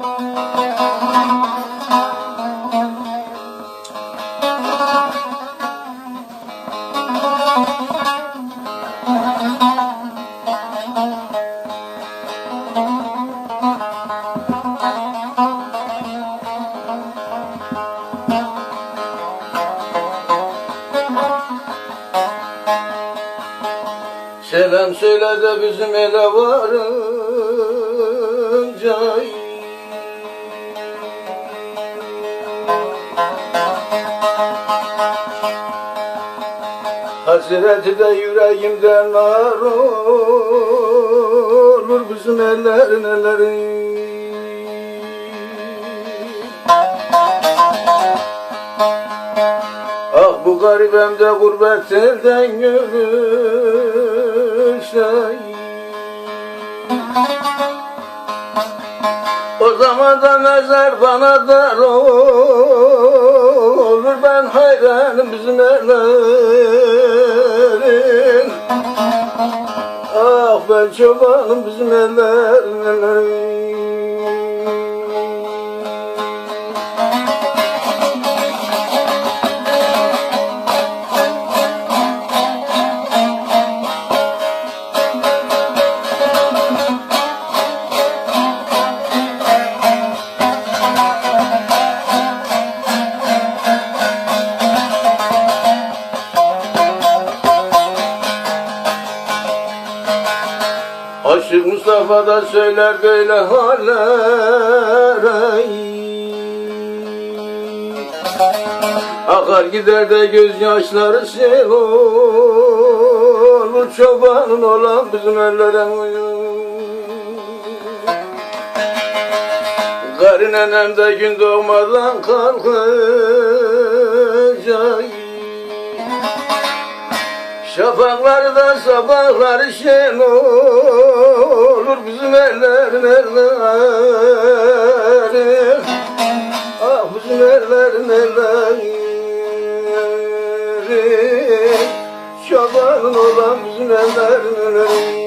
Selam söyle de bizim ele varınca Hasreti de yüreğimden nar olur. Bizim ellerin ellerin. Ah bu garibem de gurbet elden görüşey O zaman da mezar bana dar olur. Ben hayranım bizim ellerin Ah ben çobanım bizim ellerin ellerin Aşık Mustafa da söyler böyle hallere. Akar gider de gözyaşları sel olur Çobanın olan bizim ellere Garı nenem de gün doğmadan kalkacak. Şafakları da sabahları şen olur Ah bizim ellerin elleri Şabanın olan ellerin elleri